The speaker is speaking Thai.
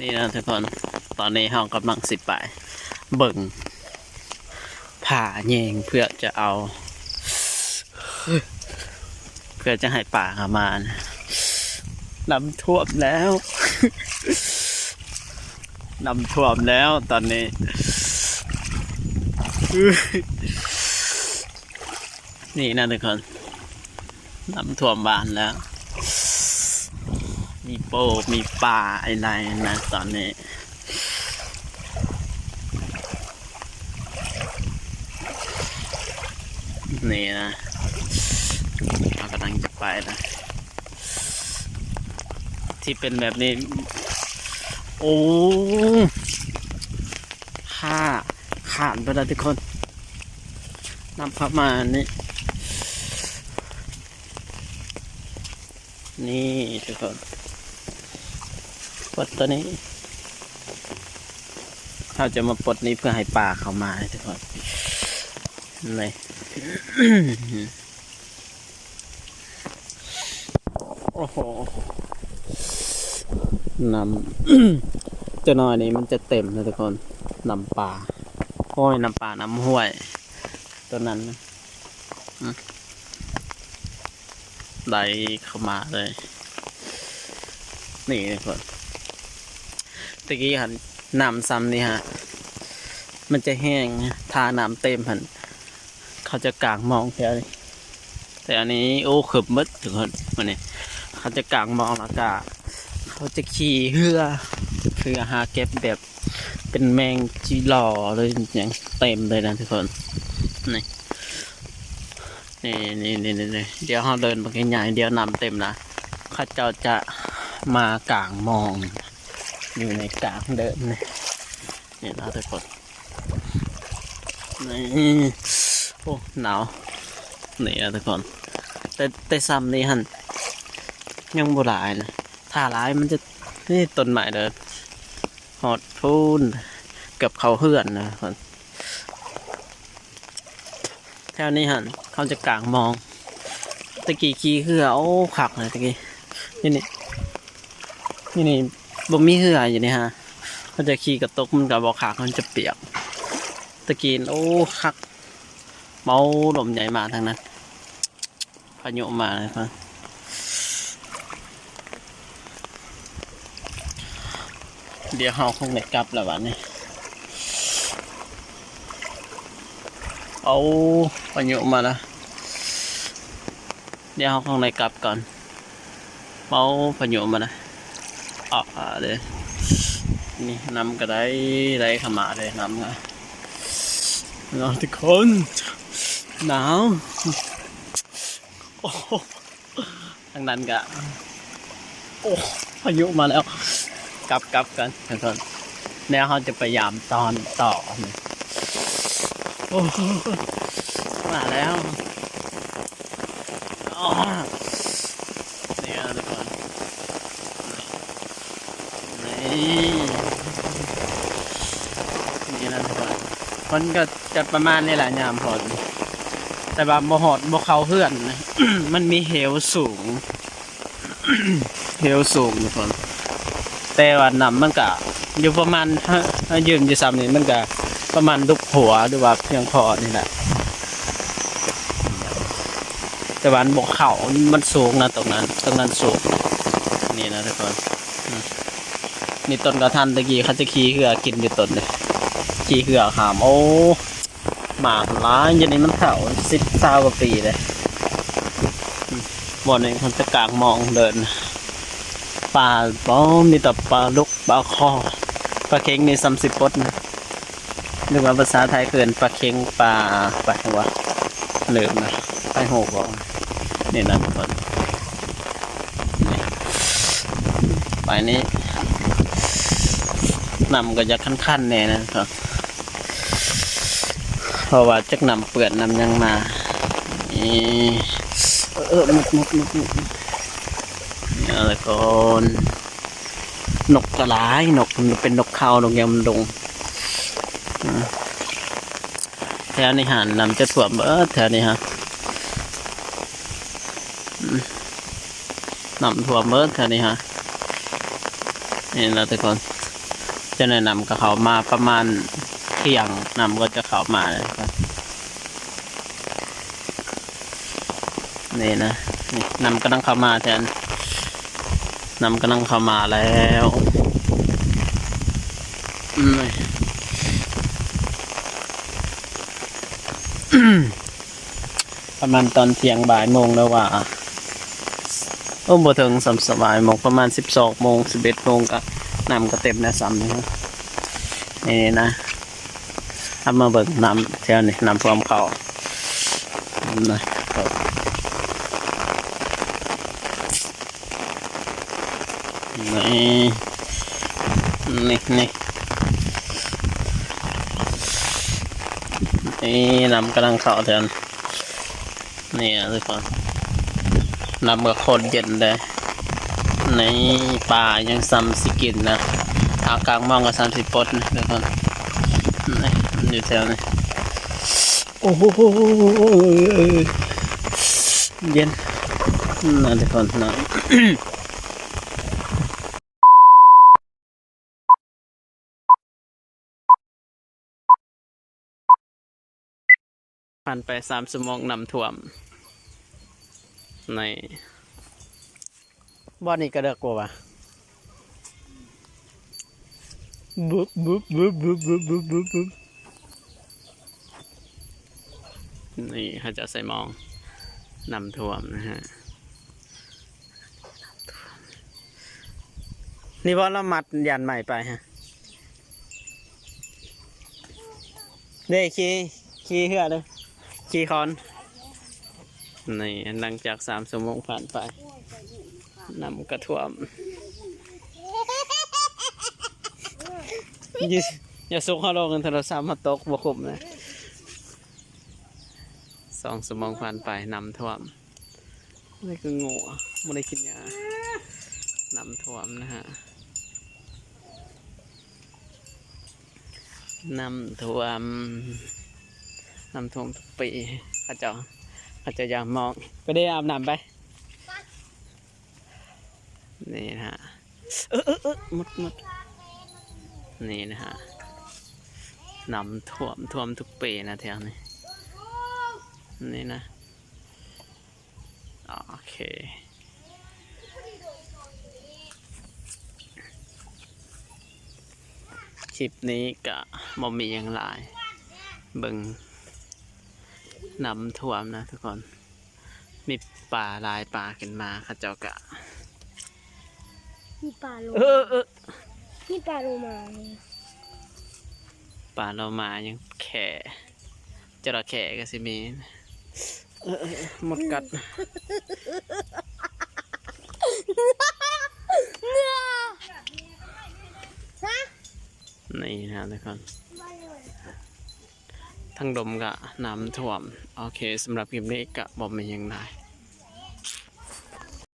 นี่นะทุกคนตอนนี้เรากำลังสิบไปเบิ่งผ่าแยงเพื่อจะเอา เพื่อจะให้ป่าข้ามานะน้ำท่วมแล้วน้ำท่วมแล้วตอนนี้ นี่นะทุกคนน้ำท่วมบ้านแล้ว มีโปมีป่าอะไรนะตอนนี้นี่นะเรากำลังจะไปนะ ที่เป็นแบบนี้ โอ้ข้าขาดไปแล้วทุกคนนำเข้ามานี่นี่ทุกคน ลดตัวนี้ เราจะมาปลดนี้เพื่อให้ปลาเข้ามาทุกคนเลยโอ้โหนำจะน้อยนี้มันจะเต็มนะทุกคนนำปลาโอ้ยนำปลาน้ำห้วย ตัวนั้นนะไหลเข้ามาเลย นี่ทุกคน ตะกี้หันน้ำซ้ำนี่ฮะ มันจะแห้งทาน้ำเต็มหันเขาจะกางมองแค่นี้แต่อันนี้โอ้ขึบมืดถึงคนวันนี้เขาจะกางมองแล้วก็เขาจะขี่เรือเรือหาเก็บแบบเป็นแมงจีหล่อเลยอย่างเต็มเลยนะทุกคนนี่นี่นี่นี่นี่เดี๋ยวเราเดินไปกันใหญ่เดี๋ยวนำเต็มนะเข้าเจ้าจะมากางมอง อยู่ในกลางเดินนี่นี่นะทุกคนนี่โอ้หนาวนี่นะทุกคน แต่แต่ซ้ำนี่หันยังโบราณนะถ้าร้ายมันจะนี่ต้นใหม่เด้อหอดพูนเกับเขาเฮือนนะทุกคนแถวนี้หันเขาจะกลางมองตะกี้ขี้เหือโอ้ขักเลยตะกี้นี่นี่นี่นี่ บ่มีเหืออยู่นี่ฮะเขาจะขี่กระตกมันกับบอกขามันจะเปียก ตะกี้โอ้คัก เมาลมใหญ่มาทางนั้นพายุมาเลยครับเดี๋ยวเราคงได้กลับแล้ววันนี้เอาพายุมาล้วเดี๋ยวเราคงได้กลับก่อนเมาพายุมาล้ว ออกอ่าเลยนี่นำก็ได้ได้ขมาเลยนำนะเราทุกคนหนาวโอ้ทางนั้นกะโอ้พายุมาแล้ว กลับกลับกันทุกคนแล้วเขาจะพยายามตอนต่อ โอ้มาแล้วอ๋อนี่นะทุกคนนี่นี่นะทุกคน มันก็จะประมาณนี้แหละยามฝนแต่ว่าบ่หอดบ่เขาเพื่อนนะมันมีเหวสูง เหวสูงทุกคนแต่ว่าน้ำมันก็อยู่ประมาณถ้ายืนอยู่ซ้ำนี่มันก็ประมาณดุกหัวหรือว่าเพียงพอนี่แหละแต่ว่าบกเขามันสูงนะตรงนั้น ตรงนั้นสูง นี่นะทุกคนนี่ต้นกระทันตะกี้เขาจะขี่เหือกินอยู่ต้นเลย ขี่เหือหามโอ้หมาล้ายยันนี้มันเถ่าสิบสาวกว่าปีเลยบ่อนี้มันจะกลางมองเดินปลาป้อมีแต่ปลาลุกปลาคอปลาเค็งนี่สามสิบปดนะนึกว่าภาษาไทยเกินปลาเค็งปลาปลาหัวเหลือมนะไปหกบอกนี่นะทุกคนไปนี้นำก็จะขั้นๆแน่นะครับ เพราะว่าจักนำเปื่อนนำยังมานี่เออเออมุกมุกมุกมุกนี่อะไรก่อนนกกระไรนกมันเป็นนกเขานกยำลงแถวนี้หันนำจะถ่วมเออแถวนี้ฮะนำถั่วเมเออแถวนี้ฮะนี่นะทุกคนจะแนะนำกับเขามาประมาณ เที่ยงนำก็จะเข้ามาเลยครับนี่นะนี่นำกำลังเข้ามาแทนนำกำลังเข้ามาแล้วประมาณตอนเที่ยงบ่ายโมงแล้วว่าโอ้บ่ถึงสำสบายโมงประมาณสิบสองโมงสิบเอ็ดโมงก็นำก็เต็มแล้วซ้ำนี่ครับนี่นะ ทำมาเบิกนำเที่ยวนี่นำพร้อมเขานะนี่นี่นี่นี่นำกำลังเข้าเถือนนี่ทุกคนนำกับโคตรเย็นเลยในป่ายังซ้ำสิกินนะอากลางมองกับสามสิปดนะทุกคน มันอยู่แถวนี้โอ้โหเย็นนะทุกคนนะผ่านไปสามชั่วโมงนำท่วม ในบ้านนี้ก็เด็กกว่าบุ๊บบุ๊บบุ๊บบุ๊บบุ๊บบุ๊บบุ๊บบุ๊บ นี่เขาจะใส่มองนำท่วมนะฮะนี่ว่าเรามัดยันใหม่ไปฮะเด้ขี่ขี่เหือเลยขี่คอน นี่หลังจากสามชั่วโมงผ่านไปนำกระท่วมอย่าสุกเขาลงกันโทรศัพท์มาตกบวคุมนะ สองชั่วโมงผ่านไปนำท่วมนี่คือโงูไม่ได้กินยานำท่วมนะฮะนำท่วมน้ำท่วมทุกปีเขาเจะเขาเจะอยากมองไปได้อาบน้ำไปนี่นะฮะเออเออเออมดมดนี่นะฮะน้ำท่วมท่วมทุกปีนะแถวนี้ นี่นะ โอเค คลิปนี้ก็บ่มีอย่างไรเบิ่งน้ำท่วมนะทุกคน มีป่าลายป่าขึ้นมาเข้าเจ้ากะ มีปลาโลเออเออมีปลาโลมาเนี่ยป่าเรามายังแข่จระแข่ก็สิมีเออเออเออ หมดกัดนี่นะทุกคนทั้งดมกะน้ำท่วม โอเคสำหรับคลิปนี้กะบอกมีอย่างไง